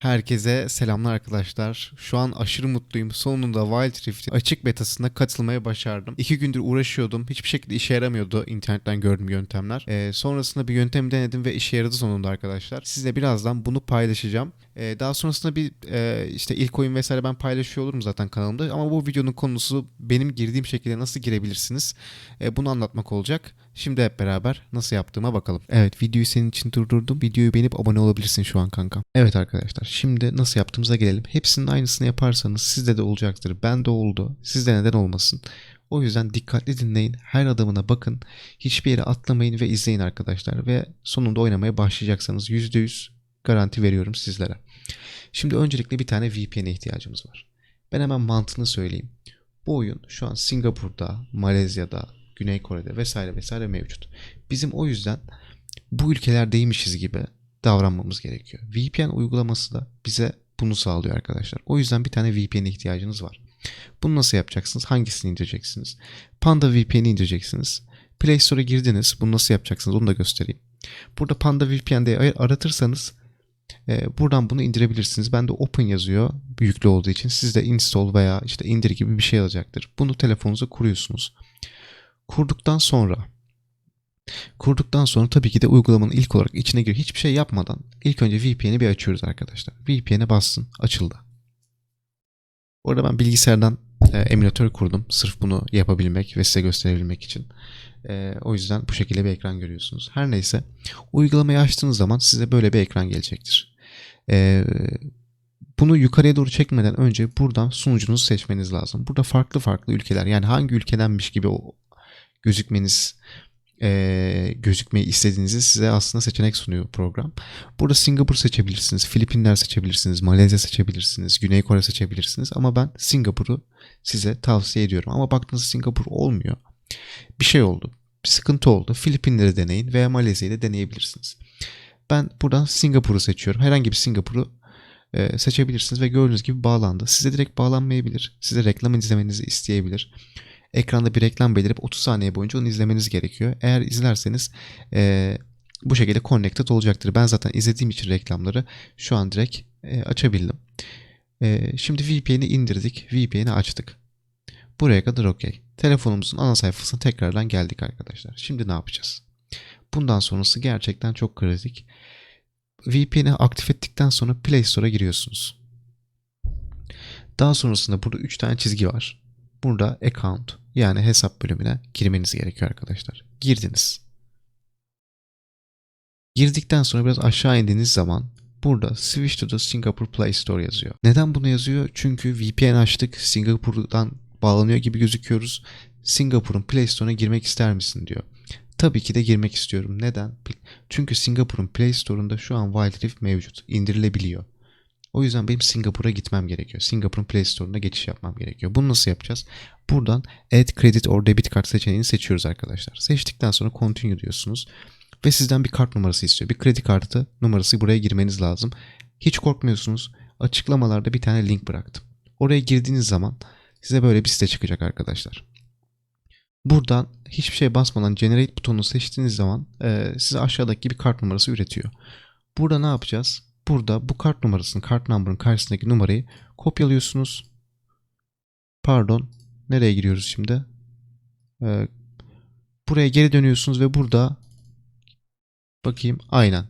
Herkese selamlar arkadaşlar. Şu an aşırı mutluyum. Sonunda Wild Rift'in açık betasına katılmayı başardım. İki gündür uğraşıyordum. Hiçbir şekilde işe yaramıyordu internetten gördüğüm yöntemler. Ee, sonrasında bir yöntem denedim ve işe yaradı sonunda arkadaşlar. Sizle birazdan bunu paylaşacağım. Ee, daha sonrasında bir e, işte ilk oyun vesaire ben paylaşıyor olurum zaten kanalımda. Ama bu videonun konusu benim girdiğim şekilde nasıl girebilirsiniz? Ee, bunu anlatmak olacak. Şimdi hep beraber nasıl yaptığıma bakalım. Evet videoyu senin için durdurdum. Videoyu beğenip abone olabilirsin şu an kanka. Evet arkadaşlar şimdi nasıl yaptığımıza gelelim. Hepsinin aynısını yaparsanız sizde de olacaktır. Ben de oldu. Sizde neden olmasın? O yüzden dikkatli dinleyin. Her adımına bakın. Hiçbir yere atlamayın ve izleyin arkadaşlar. Ve sonunda oynamaya başlayacaksanız %100 garanti veriyorum sizlere. Şimdi öncelikle bir tane VPN'e ihtiyacımız var. Ben hemen mantığını söyleyeyim. Bu oyun şu an Singapur'da, Malezya'da, Güney Kore'de vesaire vesaire mevcut. Bizim o yüzden bu ülkelerdeymişiz gibi davranmamız gerekiyor. VPN uygulaması da bize bunu sağlıyor arkadaşlar. O yüzden bir tane VPN'e ihtiyacınız var. Bunu nasıl yapacaksınız? Hangisini indireceksiniz? Panda VPN'i indireceksiniz. Play Store'a girdiniz. Bunu nasıl yapacaksınız? Onu da göstereyim. Burada Panda VPN diye aratırsanız buradan bunu indirebilirsiniz. Ben de Open yazıyor yüklü olduğu için. Sizde install veya işte indir gibi bir şey alacaktır. Bunu telefonunuza kuruyorsunuz. Kurduktan sonra Kurduktan sonra tabii ki de uygulamanın ilk olarak içine gir hiçbir şey yapmadan ilk önce VPN'i bir açıyoruz arkadaşlar. VPN'e bassın açıldı. Orada ben bilgisayardan e, emülatör kurdum. Sırf bunu yapabilmek ve size gösterebilmek için. E, o yüzden bu şekilde bir ekran görüyorsunuz. Her neyse uygulamayı açtığınız zaman size böyle bir ekran gelecektir. E, bunu yukarıya doğru çekmeden önce buradan sunucunuzu seçmeniz lazım. Burada farklı farklı ülkeler yani hangi ülkedenmiş gibi o gözükmeniz e, gözükmeyi istediğinizi size aslında seçenek sunuyor program. Burada Singapur seçebilirsiniz, Filipinler seçebilirsiniz, Malezya seçebilirsiniz, Güney Kore seçebilirsiniz ama ben Singapur'u size tavsiye ediyorum. Ama baktığınızda Singapur olmuyor. Bir şey oldu. Bir sıkıntı oldu. Filipinleri deneyin veya Malezya'yı da deneyebilirsiniz. Ben buradan Singapur'u seçiyorum. Herhangi bir Singapur'u e, seçebilirsiniz ve gördüğünüz gibi bağlandı. Size direkt bağlanmayabilir. Size reklam izlemenizi isteyebilir ekranda bir reklam belirip 30 saniye boyunca onu izlemeniz gerekiyor. Eğer izlerseniz e, bu şekilde connected olacaktır. Ben zaten izlediğim için reklamları şu an direkt e, açabildim. E, şimdi VPN'i indirdik. VPN'i açtık. Buraya kadar okey. Telefonumuzun ana sayfasına tekrardan geldik arkadaşlar. Şimdi ne yapacağız? Bundan sonrası gerçekten çok kritik. VPN'i aktif ettikten sonra Play Store'a giriyorsunuz. Daha sonrasında burada 3 tane çizgi var. Burada account yani hesap bölümüne girmeniz gerekiyor arkadaşlar. Girdiniz. Girdikten sonra biraz aşağı indiğiniz zaman burada Switch to the Singapore Play Store yazıyor. Neden bunu yazıyor? Çünkü VPN açtık. Singapur'dan bağlanıyor gibi gözüküyoruz. Singapur'un Play Store'una girmek ister misin diyor. Tabii ki de girmek istiyorum. Neden? Çünkü Singapur'un Play Store'unda şu an Wild Rift mevcut. İndirilebiliyor. O yüzden benim Singapur'a gitmem gerekiyor. Singapur'un Play Store'una geçiş yapmam gerekiyor. Bunu nasıl yapacağız? Buradan Add Credit or Debit Card seçeneğini seçiyoruz arkadaşlar. Seçtikten sonra Continue diyorsunuz. Ve sizden bir kart numarası istiyor. Bir kredi kartı numarası buraya girmeniz lazım. Hiç korkmuyorsunuz. Açıklamalarda bir tane link bıraktım. Oraya girdiğiniz zaman size böyle bir site çıkacak arkadaşlar. Buradan hiçbir şey basmadan Generate butonunu seçtiğiniz zaman e, size aşağıdaki bir kart numarası üretiyor. Burada ne yapacağız? Burada bu kart numarasının, kart number'ın karşısındaki numarayı kopyalıyorsunuz. Pardon. Nereye giriyoruz şimdi? Ee, buraya geri dönüyorsunuz ve burada bakayım aynen.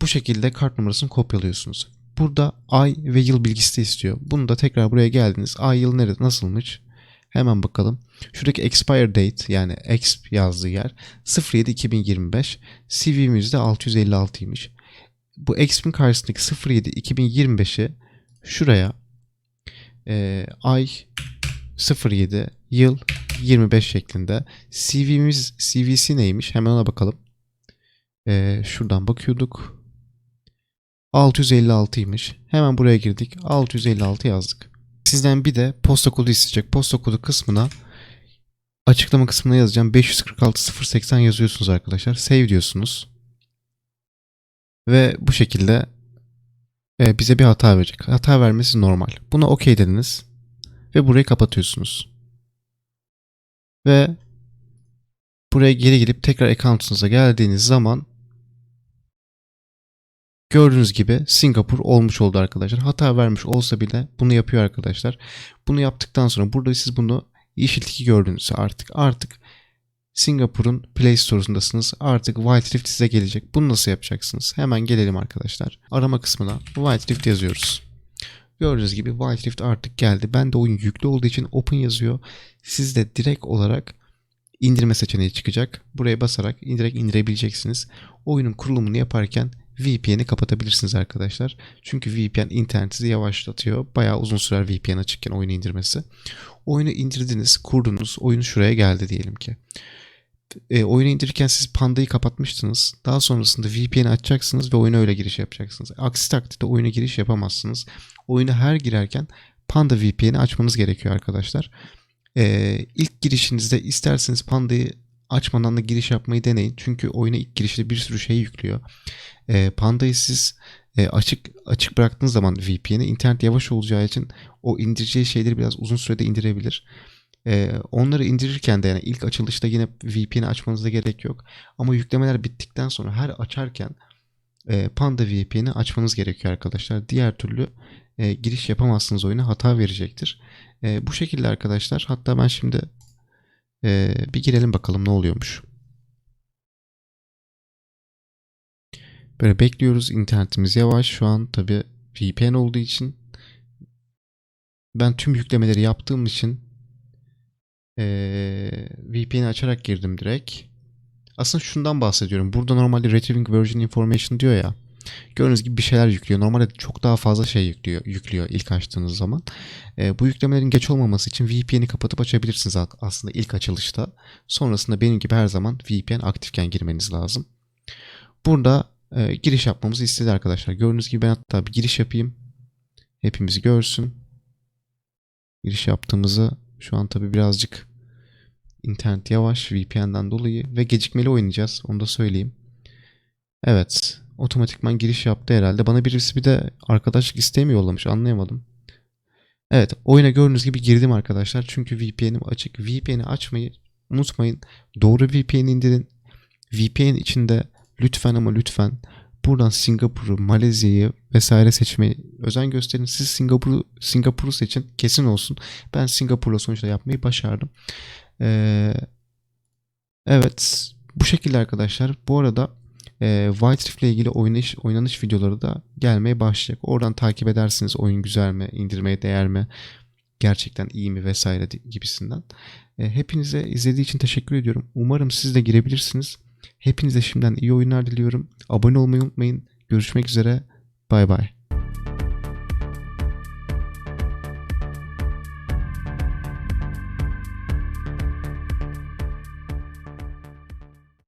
Bu şekilde kart numarasını kopyalıyorsunuz. Burada ay ve yıl bilgisi de istiyor. Bunu da tekrar buraya geldiniz. Ay yıl nerede nasılmış? Hemen bakalım. Şuradaki expire date yani exp yazdığı yer 07 2025. CV'miz de 656'ymış bu exp'in karşısındaki 07 2025'i şuraya e, ay 07 yıl 25 şeklinde CV'miz CVC neymiş hemen ona bakalım. E, şuradan bakıyorduk. 656'ymış. Hemen buraya girdik. 656 yazdık. Sizden bir de posta kodu isteyecek. Posta kodu kısmına açıklama kısmına yazacağım. 546 080 yazıyorsunuz arkadaşlar. Save diyorsunuz. Ve bu şekilde e, bize bir hata verecek. Hata vermesi normal. Buna OK dediniz. Ve burayı kapatıyorsunuz. Ve buraya geri gelip tekrar account'unuza geldiğiniz zaman Gördüğünüz gibi Singapur olmuş oldu arkadaşlar. Hata vermiş olsa bile bunu yapıyor arkadaşlar. Bunu yaptıktan sonra burada siz bunu yeşil tiki gördüğünüzde artık artık Singapur'un Play Store'undasınız. Artık Wild Rift size gelecek. Bunu nasıl yapacaksınız? Hemen gelelim arkadaşlar. Arama kısmına Wild Rift yazıyoruz. Gördüğünüz gibi Wild Rift artık geldi. Ben de oyun yüklü olduğu için Open yazıyor. Sizde direkt olarak indirme seçeneği çıkacak. Buraya basarak direkt indirebileceksiniz. Oyunun kurulumunu yaparken VPN'i kapatabilirsiniz arkadaşlar. Çünkü VPN interneti yavaşlatıyor. Bayağı uzun sürer VPN açıkken oyunu indirmesi. Oyunu indirdiniz, kurdunuz. Oyunu şuraya geldi diyelim ki. E, oyunu indirirken siz Panda'yı kapatmıştınız. Daha sonrasında VPN'i açacaksınız ve oyuna öyle giriş yapacaksınız. Aksi takdirde oyuna giriş yapamazsınız. Oyuna her girerken Panda VPN'i açmanız gerekiyor arkadaşlar. E, ilk girişinizde isterseniz Panda'yı açmadan da giriş yapmayı deneyin. Çünkü oyuna ilk girişte bir sürü şey yüklüyor. E, Panda'yı siz e, açık açık bıraktığınız zaman VPN'i internet yavaş olacağı için o indireceği şeyleri biraz uzun sürede indirebilir. E, onları indirirken de yani ilk açılışta yine VPN'i açmanıza gerek yok. Ama yüklemeler bittikten sonra her açarken e, Panda VPN'i açmanız gerekiyor arkadaşlar. Diğer türlü e, giriş yapamazsınız oyuna hata verecektir. E, bu şekilde arkadaşlar. Hatta ben şimdi e, bir girelim bakalım ne oluyormuş. Böyle bekliyoruz. İnternetimiz yavaş. Şu an tabi VPN olduğu için ben tüm yüklemeleri yaptığım için ee, VPN'i açarak girdim direkt. Aslında şundan bahsediyorum. Burada normalde Retrieving Version Information diyor ya. Gördüğünüz gibi bir şeyler yüklüyor. Normalde çok daha fazla şey yüklüyor, yüklüyor ilk açtığınız zaman. E, bu yüklemelerin geç olmaması için VPN'i kapatıp açabilirsiniz aslında ilk açılışta. Sonrasında benim gibi her zaman VPN aktifken girmeniz lazım. Burada e, giriş yapmamızı istedi arkadaşlar. Gördüğünüz gibi ben hatta bir giriş yapayım. Hepimizi görsün. Giriş yaptığımızı şu an tabi birazcık internet yavaş VPN'den dolayı ve gecikmeli oynayacağız. Onu da söyleyeyim. Evet. Otomatikman giriş yaptı herhalde. Bana birisi bir de arkadaşlık isteği mi yollamış anlayamadım. Evet oyuna gördüğünüz gibi girdim arkadaşlar. Çünkü VPN'im açık. VPN'i açmayı unutmayın. Doğru VPN indirin. VPN içinde lütfen ama lütfen buradan Singapur'u, Malezya'yı vesaire seçmeye özen gösterin. Siz Singapur'u Singapur'u seçin. Kesin olsun. Ben Singapur'la sonuçta yapmayı başardım. Ee, evet. Bu şekilde arkadaşlar. Bu arada e, White Rift ile ilgili oynanış, oynanış videoları da gelmeye başlayacak. Oradan takip edersiniz oyun güzel mi, indirmeye değer mi, gerçekten iyi mi vesaire gibisinden. E, hepinize izlediği için teşekkür ediyorum. Umarım siz de girebilirsiniz. Hepinize şimdiden iyi oyunlar diliyorum. Abone olmayı unutmayın. Görüşmek üzere. Bay bay.